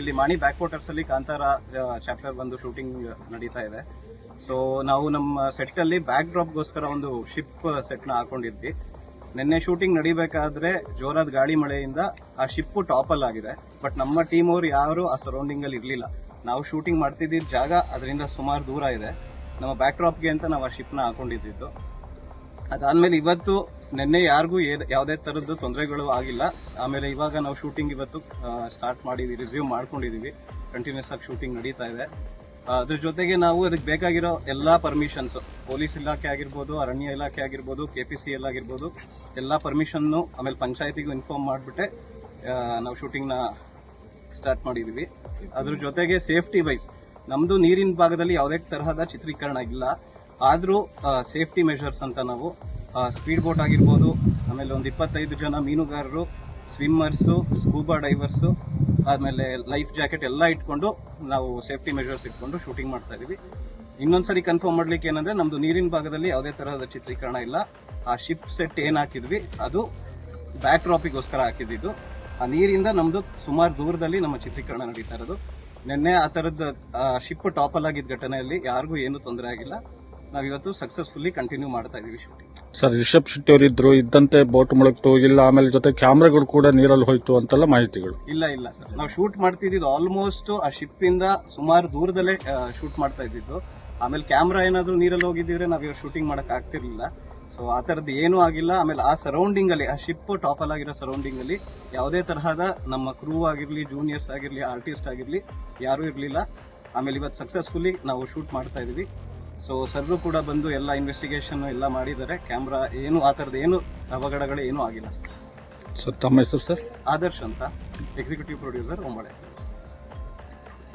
ಇಲ್ಲಿ ಮಾಣಿ back waters ಅಲ್ಲಿ Kantara chapter ಒಂದು ಶೂಟಿಂಗ್ ನಡೀತಾ ಇದೆ. ಸೊ ನಾವು ನಮ್ಮ ಸೆಟ್ ಅಲ್ಲಿ ಬ್ಯಾಕ್ ಡ್ರಾಪ್ಗೋಸ್ಕರ ಒಂದು ಶಿಪ್ ಸೆಟ್ನ ಹಾಕೊಂಡಿದ್ವಿ. ನಿನ್ನೆ ಶೂಟಿಂಗ್ ನಡಿಬೇಕಾದ್ರೆ ಜೋರಾದ ಗಾಳಿ ಮಳೆಯಿಂದ ಆ ಶಿಪ್ ಟಾಪಲ್ ಆಗಿದೆ. ಬಟ್ ನಮ್ಮ ಟೀಮ್ ಅವರು ಯಾರು ಆ ಸರೌಂಡಿಂಗ್ ಅಲ್ಲಿ ಇರ್ಲಿಲ್ಲ. ನಾವು ಶೂಟಿಂಗ್ ಮಾಡ್ತಿದ್ದ ಜಾಗ ಅದರಿಂದ ಸುಮಾರು ದೂರ ಇದೆ. ನಮ್ಮ ಬ್ಯಾಕ್ ಡ್ರಾಪ್ಗೆ ಅಂತ ನಾವು ಆ ಶಿಪ್ನ ಹಾಕೊಂಡಿದ್ದು. ಅದಾದ್ಮೇಲೆ ಇವತ್ತು ನಿನ್ನೆ ಯಾರಿಗೂ ಯಾವುದೇ ಥರದ್ದು ತೊಂದರೆಗಳು ಆಗಿಲ್ಲ. ಆಮೇಲೆ ಇವಾಗ ನಾವು ಶೂಟಿಂಗ್ ಇವತ್ತು ಸ್ಟಾರ್ಟ್ ಮಾಡಿದ್ವಿ ರಿಸ್ಯೂಮ್ ಮಾಡ್ಕೊಂಡಿದ್ದೀವಿ ಕಂಟಿನ್ಯೂಸ್ ಆಗಿ ಶೂಟಿಂಗ್ ನಡೀತಾ ಇದೆ. ಅದ್ರ ಜೊತೆಗೆ ನಾವು ಅದಕ್ಕೆ ಬೇಕಾಗಿರೋ ಎಲ್ಲ ಪರ್ಮಿಷನ್ಸ್ ಪೊಲೀಸ್ ಇಲಾಖೆ ಆಗಿರ್ಬೋದು, ಅರಣ್ಯ ಇಲಾಖೆ ಆಗಿರ್ಬೋದು ಕೆ ಪಿ ಸಿ ಎಲ್ ಆಗಿರ್ಬೋದು, ಎಲ್ಲ ಪರ್ಮಿಷನ್ನು ಆಮೇಲೆ ಪಂಚಾಯತಿಗೂ ಇನ್ಫಾರ್ಮ್ ಮಾಡಿಬಿಟ್ಟೆ ನಾವು ಶೂಟಿಂಗ್ನ ಸ್ಟಾರ್ಟ್ ಮಾಡಿದ್ದೀವಿ ಅದ್ರ ಜೊತೆಗೆ ಸೇಫ್ಟಿ ವೈಸ್ ನಮ್ಮದು ನೀರಿನ ಭಾಗದಲ್ಲಿ ಯಾವುದೇ ತರಹದ ಚಿತ್ರೀಕರಣ ಇಲ್ಲ. ಆದರೂ ಸೇಫ್ಟಿ ಮೆಷರ್ಸ್ ಅಂತ ನಾವು ಸ್ಪೀಡ್ ಬೋಟ್ ಆಗಿರ್ಬೋದು, ಆಮೇಲೆ ಒಂದು ಇಪ್ಪತ್ತೈದು ಜನ ಮೀನುಗಾರರು ಸ್ವಿಮ್ಮರ್ಸು ಸ್ಕೂಬಾ ಡೈವರ್ಸು ಆಮೇಲೆ ಲೈಫ್ ಜಾಕೆಟ್ ಎಲ್ಲ ಇಟ್ಕೊಂಡು ನಾವು ಸೇಫ್ಟಿ ಮೆಷರ್ಸ್ ಇಟ್ಕೊಂಡು ಶೂಟಿಂಗ್ ಮಾಡ್ತಾ ಇದ್ದೀವಿ. ಇನ್ನೊಂದ್ಸರಿ ಕನ್ಫರ್ಮ್ ಮಾಡ್ಲಿಕ್ಕೆ ಏನಂದ್ರೆ, ನಮ್ದು ನೀರಿನ ಭಾಗದಲ್ಲಿ ಯಾವುದೇ ತರಹದ ಚಿತ್ರೀಕರಣ ಇಲ್ಲ. ಆ ಶಿಪ್ ಸೆಟ್ ಏನ್ ಹಾಕಿದ್ವಿ, ಅದು ಬ್ಯಾಕ್ ಡ್ರಾಪಿಗೋಸ್ಕರ ಹಾಕಿದ್ದು ಆ ನೀರಿಂದ ನಮ್ಮದು ಸುಮಾರು ದೂರದಲ್ಲಿ ನಮ್ಮ ಚಿತ್ರೀಕರಣ ನಡೀತಾ ಇರೋದು. ನಿನ್ನೆ ಆ ತರದ ಶಿಪ್ ಟಾಪಲ್ ಆಗಿದ್ದ ಘಟನೆಯಲ್ಲಿ ಯಾರಿಗೂ ಏನು ತೊಂದರೆ ಆಗಿಲ್ಲ. ನಾವಿವತ್ತು ಸಕ್ಸಸ್ಫುಲ್ಲಿ ಕಂಟಿನ್ಯೂ ಮಾಡ್ತಾ ಇದೀವಿ ಶೂಟಿಂಗ್ ಸರ್ ರಿಷಬ್ ಶೆಟ್ಟಿ ಅವರು ಇದ್ರು ಇದ್ದಂತೆ ಬೋಟ್ ಮುಳುಗ್ತು ಇಲ್ಲ ಆಮೇಲೆ ಜೊತೆ ಕ್ಯಾಮ್ರಾಗಳು ಕೂಡ ನೀರಲ್ಲಿ ಹೋಯ್ತು ಅಂತೆಲ್ಲ ಮಾಹಿತಿಗಳು. ಇಲ್ಲ ಇಲ್ಲ ಸರ್. ನಾವು ಶೂಟ್ ಮಾಡ್ತಿದ್ದು ಆಲ್ಮೋಸ್ಟ್ ಆ ಶಿಪ್ ಇಂದ ಸುಮಾರು ದೂರದಲ್ಲೇ ಶೂಟ್ ಮಾಡ್ತಾ ಇದ್ದಿದ್ದು. ಆಮೇಲೆ ಕ್ಯಾಮ್ರಾ ಏನಾದರೂ ನೀರಲ್ಲಿ ಹೋಗಿದ್ದಿದ್ರೆ ನಾವು ಇವಾಗ ಶೂಟಿಂಗ್ ಮಾಡಕ್ ಆಗ್ತಿರ್ಲಿಲ್ಲ. ಸೊ ಆ ಥರದ್ದು ಏನೂ ಆಗಿಲ್ಲ. ಆಮೇಲೆ ಆ ಸರೌಂಡಿಂಗ್ ಅಲ್ಲಿ ಆ ಶಿಪ್ ಟಾಪಲ್ ಆಗಿರೋ ಸರೌಂಡಿಂಗ್ ಅಲ್ಲಿ ಯಾವುದೇ ತರಹದ ನಮ್ಮ ಕ್ರೂ ಆಗಿರಲಿ ಜೂನಿಯರ್ಸ್ ಆಗಿರಲಿ ಆರ್ಟಿಸ್ಟ್ ಆಗಿರಲಿ ಯಾರೂ ಇರಲಿಲ್ಲ. ಆಮೇಲೆ ಇವತ್ತು ಸಕ್ಸಸ್ಫುಲ್ಲಿ ನಾವು ಶೂಟ್ ಮಾಡ್ತಾ ಇದೀವಿ. ಸೊ ಸರ್ರು ಕೂಡ ಬಂದು ಎಲ್ಲ ಇನ್ವೆಸ್ಟಿಗೇಷನ್ ಎಲ್ಲ ಮಾಡಿದ್ದಾರೆ. ಕ್ಯಾಮ್ರಾ ಏನು ಆ ಥರದ್ದು ಏನು ಅವಘಡಗಳು ಏನೂ ಆಗಿಲ್ಲ. ಸರ್ ಸರ್ ತಮ್ಮ ಹೆಸರು ಸರ್ ಆದರ್ಶ್ ಅಂತ ಎಕ್ಸಿಕ್ಯೂಟಿವ್ ಪ್ರೊಡ್ಯೂಸರ್ ಒಂಬಳೆ